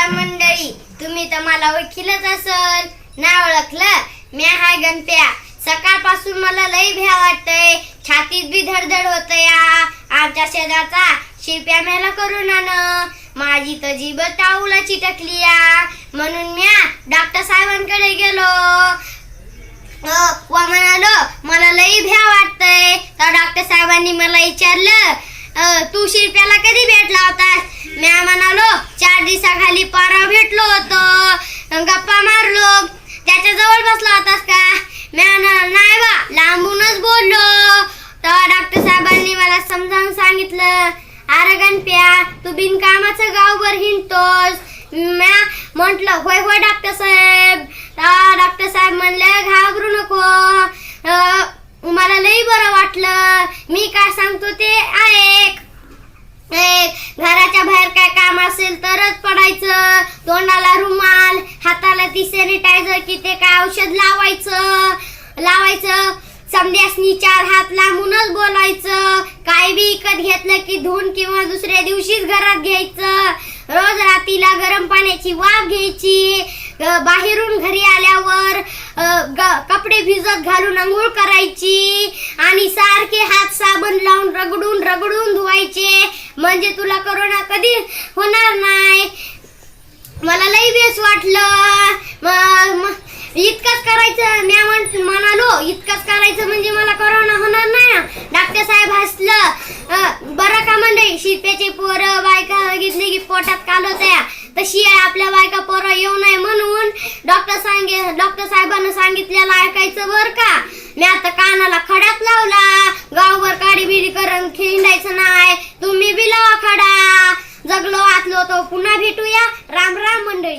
नमस्कार मंडळी तुम्ही तर मला ओळखीलच असल. ना ओळखलं? मी हाय गणप्या. सकाळपासून मला लई भ्या वाटतंय. छातीत बी धडधड होत या आमच्या शेजारचा शिरप्या मेला करून आण माझी तर जीभ टाऊला चिटकली या म्हणून म्या डॉक्टर साहेबांकडे गेलो. अ, व म्हणालो मला लई भ्या वाटतंय. तर डॉक्टर साहेबांनी मला विचारलं तू शिरप्याला कधी भेटला होतास? म्या म्हणालो चार दिवसा पारा होतो. गप्पा मारलो. त्याच्याजवळ बसला होतास का? म्या म्हणालो, नाही बा लांबूनच बोललो. तर डॉक्टर साहेबांनी मला समजावून सांगितलं अरे गणप्या तू बिनकामाचं गावभर हिंडतोस. म्या म्हंटल होय होय डॉक्टर साहेब. डॉक्टर साहेब म्हणले घाबरू नको. मला लई बरं वाटलं. मी काय सांगतो ते आहे. काम असेल तरच पडायचं. तोंडाला रुमाल हाताला ती सॅनिटायझर की ते काय औषध लावायचं? लावायचं. समध्यासनी चार हात लांबूनच बोलायचं. काय बी विकत घेतलं की धुवून किंवा दुसऱ्या दिवशीच घरात घ्यायचं. रोज रात्रीला गरम पाण्याची वाफ घ्यायची. बाहेरून घरी आल्यावर कपडे भिजत घालून आंघोळ करायची. म्हणजे तुला करोना कधी होणार नाही? मला लई बेस वाटलं. इतकंच करायचं मी म्हण- म्हणालो इतकंच करायचं म्हणजे मला करोना होणार नाही ना? डॉक्टर साहेब हसलं. बरं का म्हणजे शिरप्याचे पोरं बायका घेतली की पोटात काल होत्या तशी आहे आपल्या बायका पोरं येऊ नये म्हणून डॉक्टर सांगे डॉक्टर साहेबांना सांगितलेलं ऐकायचं बरं का? मी आता कानाला खड्यात लावला. तो पुन्हा भेटूया. राम राम मंडळी.